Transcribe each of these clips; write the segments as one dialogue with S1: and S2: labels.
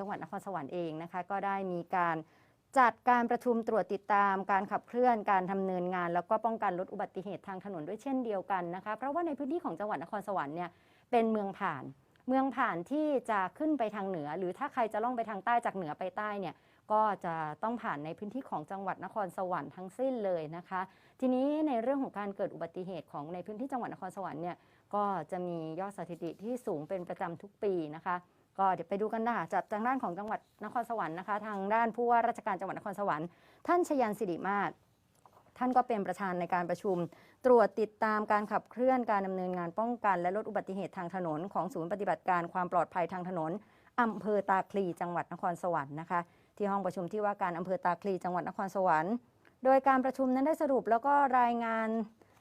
S1: จังหวัดนครสวรรค์เองนะคะ ก็ได้มีการจัดการประชุมตรวจติดตามการขับเคลื่อนการดำเนินงาน แล้วก็ป้องกันลดอุบัติเหตุทางถนนด้วยเช่นเดียวกันนะคะ เพราะว่าในพื้นที่ของจังหวัดนครสวรรค์เนี่ยเป็นเมืองผ่าน เมืองผ่านที่จะขึ้นไปทางเหนือ หรือถ้าใครจะล่องไปทางใต้จากเหนือไปใต้เนี่ยก็จะต้องผ่านในพื้นที่ของจังหวัดนครสวรรค์ทั้งสิ้นเลยนะคะ ทีนี้ในเรื่องของการเกิดอุบัติเหตุของในพื้นที่จังหวัดนครสวรรค์เนี่ยก็จะมียอดสถิติที่สูงเป็นประจำทุกปีนะคะ ก็เดี๋ยวไปดูกันนะคะจากทางด้านของจังหวัดนครสวรรค์นะคะ ทางด้านผู้ว่าราชการจังหวัดนครสวรรค์ท่านชยันสิริมาศ ท่านก็เป็นประธานในการประชุม ตรวจติดตามการขับเคลื่อนการดำเนินงานป้องกัน และลดอุบัติเหตุทางถนนของศูนย์ปฏิบัติการความปลอดภัยทางถนนอำเภอตาคลีจังหวัดนครสวรรค์นะคะ ที่ห้องประชุมที่ว่าการอำเภอตาคลีจังหวัดนครสวรรค์ โดยการประชุมนั้นได้สรุปแล้วก็รายงาน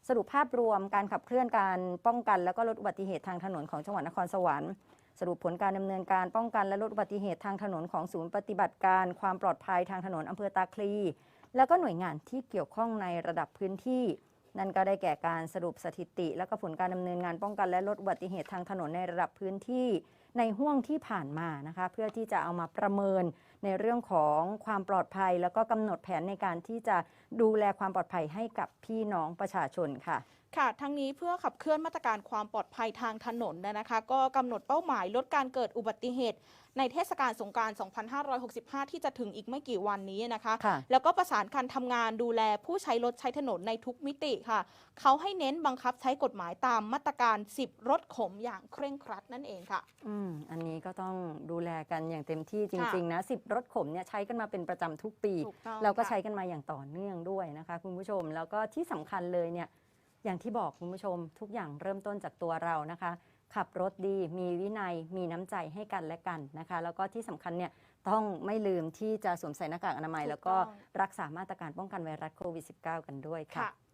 S1: สรุปภาพรวมการขับเคลื่อนการป้องกัน แล้วก็ลดอุบัติเหตุทางถนนของจังหวัดนครสวรรค์สรุปผลการดำเนินการป้องกันและลดอุบัติเหตุทางถนนของศูนย์ปฏิบัติการความปลอดภัยทางถนนอำเภอตาคลี แล้วก็หน่วยงานที่เกี่ยวข้องในระดับพื้นที่ นั่นก็ได้แก่การสรุปสถิติ และก็ผลการดำเนินงานป้องกันและลดอุบัติเหตุทางถนนในระดับพื้นที่ในห่วงที่ผ่านมานะคะ เพื่อที่จะเอามาประเมินในเรื่องของความปลอดภัย แล้วก็กำหนดแผนในการที่จะดูแลความปลอดภัยให้กับพี่น้องประชาชนค่ะ
S2: ค่ะ ทั้งนี้เพื่อขับเคลื่อนมาตรการความปลอดภัยทางถนนนะนะคะ ก็กำหนดเป้าหมายลดการเกิดอุบัติเหตุในเทศกาลสงกราร 2565 ที่จะถึงอีกไม่กี่วันนี้นะคะ
S1: ค่ะ
S2: แล้วก็ประสานการทำงานดูแลผู้ใช้รถใช้ถนนในทุกมิติค่ะ เขาให้เน้นบังคับใช้กฎหมายตามมาตรการ 10 รถขมอย่างเคร่งครัดนั่นเองค่ะ
S1: อืม อันนี้ก็ต้องดูแลกันอย่างเต็มที่จ
S2: ค่ะ
S1: ริง ๆ นะสิบรถขมเนี่ยใช้กันมาเป็นประจำทุกปี
S2: ถูกต้อง
S1: เราก็
S2: ค่ะ
S1: ใช้กันมาอย่างต่อเนื่องด้วยนะคะ คุณผู้ชม แล้วก็ที่สำคัญเลยเนี่ย อย่างที่บอกคุณผู้ชมทุกอย่างเริ่มต้นจากตัวเรานะคะ ขับรถดีมีวินัยมีน้ำใจให้กันและกันนะคะ แล้วก็ที่สำคัญเนี่ยต้องไม่ลืมที่จะสวมใส่หน้ากากอนามัย
S2: ถูก
S1: แล้วก็
S2: ต้อง
S1: รักษามาตรการป้องกันไวรัสโควิด -19 กันด้วยค่ะ
S2: ค่ะ